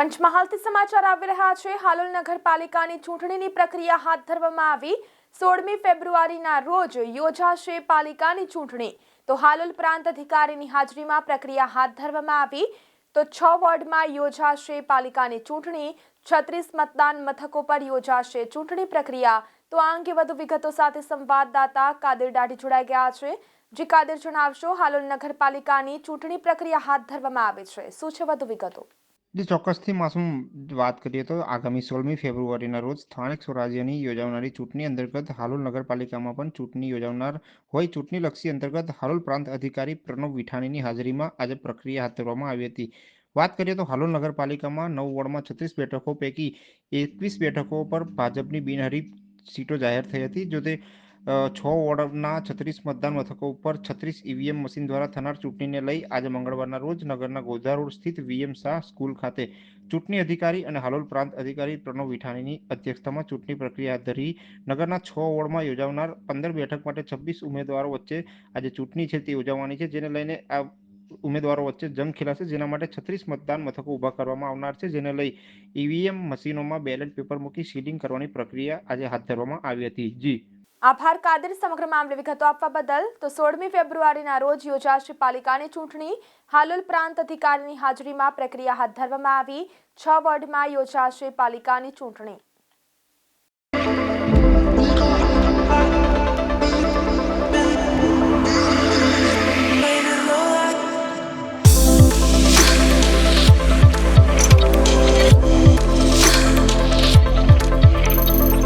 પંચમહાલથી સમાચાર આવી રહ્યા છે. હાલોલ નગરપાલિકાની ચૂંટણીની પ્રક્રિયા હાથ ધરવામાં આવી. સોળમી ફેબ્રુઆરીના રોજ યોજાશે પાલિકાની ચૂંટણી. તો હાલોલ પ્રાંત અધિકારીની હાજરીમાં પ્રક્રિયા હાથ ધરવામાં આવી. તો છ વોર્ડમાં યોજાશે પાલિકાની ચૂંટણી. છત્રીસ મતદાન મથકો પર યોજાશે ચૂંટણી પ્રક્રિયા. તો આ અંગે વધુ વિગતો સાથે સંવાદદાતા કાદર દાઢી જોડાઈ ગયા છે. જે કાદર જણાવશો, હાલોલ નગરપાલિકાની ચૂંટણી પ્રક્રિયા હાથ ધરવામાં આવે છે. શું છે વધુ વિગતો? જે, ચોક્કસથી માસુમ વાત કરીએ તો આગામી સોળમી ફેબ્રુઆરીના રોજ સ્થાનિક સ્વરાજ્યની યોજાનારી ચૂંટણી અંતર્ગત હાલોલ નગરપાલિકામાં પણ ચૂંટણી યોજાનાર હોય ચૂંટણીલક્ષી અંતર્ગત હાલોલ પ્રાંત અધિકારી પ્રણવ વિઠાણીની હાજરીમાં આજે પ્રક્રિયા હાથ ધરવામાં આવી હતી. વાત કરીએ તો હાલોલ નગરપાલિકામાં નવ વોર્ડમાં છત્રીસ બેઠકો પૈકી એકવીસ બેઠકો પર ભાજપની બિનહરીફ સીટો જાહેર થઈ હતી, જો તે છ વોર્ડના છત્રીસ મતદાન મથકો ઉપર છત્રીસ ઈવીએમ મશીન દ્વારા થનાર ચૂંટણીને લઈ આજે મંગળવારના રોજ નગરના ગોધા રોડ સ્થિત વીએમ શાહ સ્કૂલ ખાતે ચૂંટણી અધિકારી અને હાલોલ પ્રાંત અધિકારી પ્રણવ વિઠાણીની અધ્યક્ષતામાં ચૂંટણી પ્રક્રિયા ધરી નગરના છ વોર્ડમાં યોજાનાર પંદર બેઠક માટે છવ્વીસ ઉમેદવારો વચ્ચે આજે ચૂંટણી છે તે યોજાવાની છે, જેને લઈને આ ઉમેદવારો વચ્ચે જંગ ખેલાશે, જેના માટે છત્રીસ મતદાન મથકો ઊભા કરવામાં આવનાર છે, જેને લઈ ઈવીએમ મશીનોમાં બેલેટ પેપર મૂકી સીલિંગ કરવાની પ્રક્રિયા આજે હાથ ધરવામાં આવી હતી. જી. આભાર કાદર, સમગ્ર મામલે વિગતો આપવા બદલ. તો સોળમી ફેબ્રુઆરીના રોજ યોજાશે પાલિકાની ચૂંટણી. હાલોલ પ્રાંત અધિકારીની હાજરીમાં પ્રક્રિયા હાથ ધરવામાં આવી. છ વોર્ડમાં યોજાશે પાલિકાની ચૂંટણી.